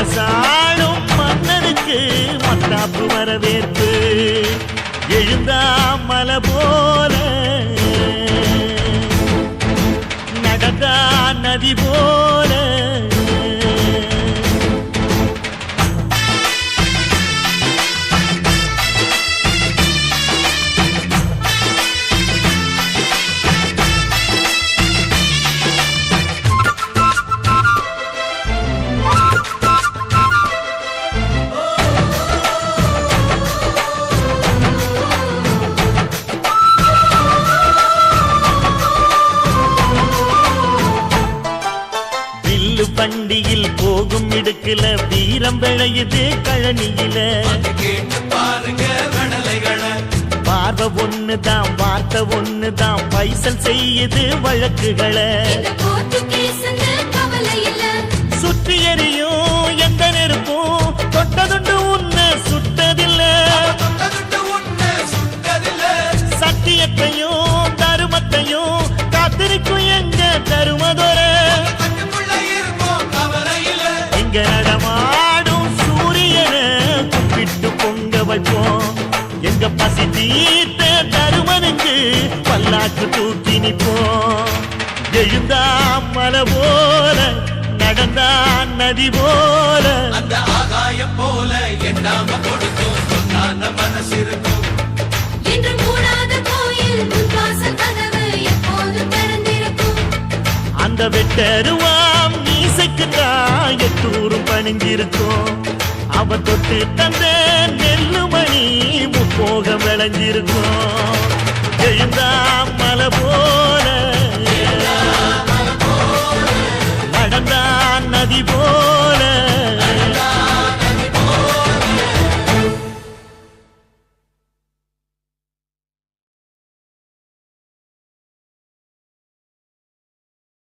அரசாளும் மன்னனுக்கு மத்தாப்பு வரவேற்பு. எழுந்தா மலபோ வண்டியில் போகும் இடுக்குல வீரம் விளையுது கழனியில. பார்வை ஒண்ணுதான் வார்த்தை ஒண்ணுதான் பைசல் செய்யுது வழக்குகளை. இங்க நடமாடும் சூரியனை கும்பிட்டு பொங்க வைப்போம் எங்க பசி தீர்த்த தருமனுக்கு பல்லாக்கு தூக்கி நிப்போம் எழுந்தா மலை போல நடந்தா நதி போல. அந்த ஆகாயம் போல எண்ணாம கொடுக்கும் சொன்னான மனசு இருக்கும். அந்த வெட்டருவாம் மீசைக்குத்தான் எட்டூரும் பணிஞ்சிருக்கும். அவ தொட்டு தந்த நெல்லுமணி முப்போக விளைஞ்சிருக்கும். எழுந்தா மலை போல நடந்தா நதி போல.